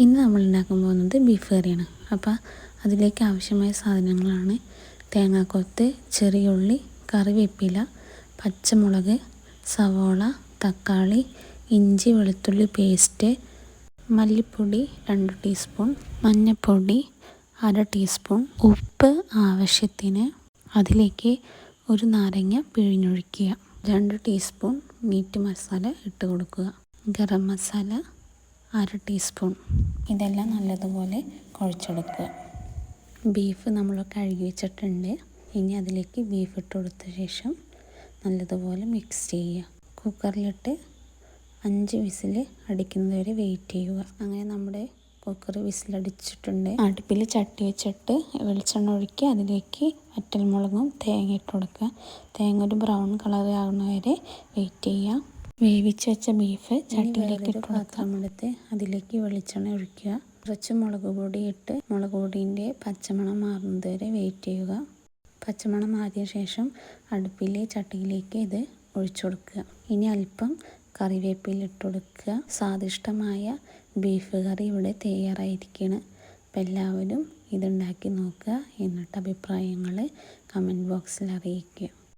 ഇന്ന് നമ്മൾ ഉണ്ടാക്കാൻ പോകുന്നത് ബീഫ് കറിയാണ്. അപ്പോൾ അതിലേക്ക് ആവശ്യമായ സാധനങ്ങളാണ് തേങ്ങാക്കൊത്ത് ചെറിയ ഉള്ളി കറിവേപ്പില പച്ചമുളക് സവോള തക്കാളി ഇഞ്ചി വെളുത്തുള്ളി പേസ്റ്റ് മല്ലിപ്പൊടി രണ്ട് ടീസ്പൂൺ മഞ്ഞൾപ്പൊടി അര ടീസ്പൂൺ ഉപ്പ് ആവശ്യത്തിന് അതിലേക്ക് ഒരു നാരങ്ങ പിഴിഞ്ഞൊഴിക്കുക. രണ്ട് ടീസ്പൂൺ മീറ്റ് മസാല ഇട്ട് കൊടുക്കുക. ഗരം മസാല അര ടീസ്പൂൺ. ഇതെല്ലാം നല്ലതുപോലെ കുഴച്ചെടുക്കുക. ബീഫ് നമ്മൾ കഴുകി വെച്ചിട്ടുണ്ട്. ഇനി അതിലേക്ക് ബീഫ് ഇട്ട് കൊടുത്ത ശേഷം നല്ലതുപോലെ മിക്സ് ചെയ്യുക. കുക്കറിലിട്ട് അഞ്ച് വിസിൽ അടിക്കുന്നത് വരെ വെയിറ്റ് ചെയ്യുക. അങ്ങനെ നമ്മുടെ കുക്കർ വിസിലടിച്ചിട്ടുണ്ട്. അടുപ്പിൽ ചട്ടി വെച്ചിട്ട് വെളിച്ചെണ്ണ ഒഴുക്കി അതിലേക്ക് വറ്റൽമുളകും തേങ്ങ ഇട്ട് കൊടുക്കുക. തേങ്ങ ഒരു ബ്രൗൺ കളർ ആകുന്ന വരെ വെയിറ്റ് ചെയ്യുക. വേവിച്ച് വെച്ച ബീഫ് ചട്ടിയിലേക്ക് ഇട്ട് പാത്രമെടുത്ത് അതിലേക്ക് വെളിച്ചെണ്ണ ഒഴിക്കുക. കുറച്ച് മുളക് പൊടി ഇട്ട് മുളക് പൊടിന്റെ പച്ചമണം മാറുന്നത് വരെ വെയിറ്റ് ചെയ്യുക. പച്ചമണം മാറിയ ശേഷം അടുപ്പിലെ ചട്ടിയിലേക്ക് ഇത് ഒഴിച്ചു കൊടുക്കുക. ഇനി അല്പം കറിവേപ്പില ഇട്ട് കൊടുക്കുക. സ്വാദിഷ്ടമായ ബീഫ് കറി ഇവിടെ തയ്യാറായിരിക്കുകയാണ് അപ്പം എല്ലാവരും ഇതുണ്ടാക്കി നോക്കുക എന്നിട്ട് അഭിപ്രായങ്ങൾ കമന്റ് ബോക്സിൽ അറിയിക്കുക.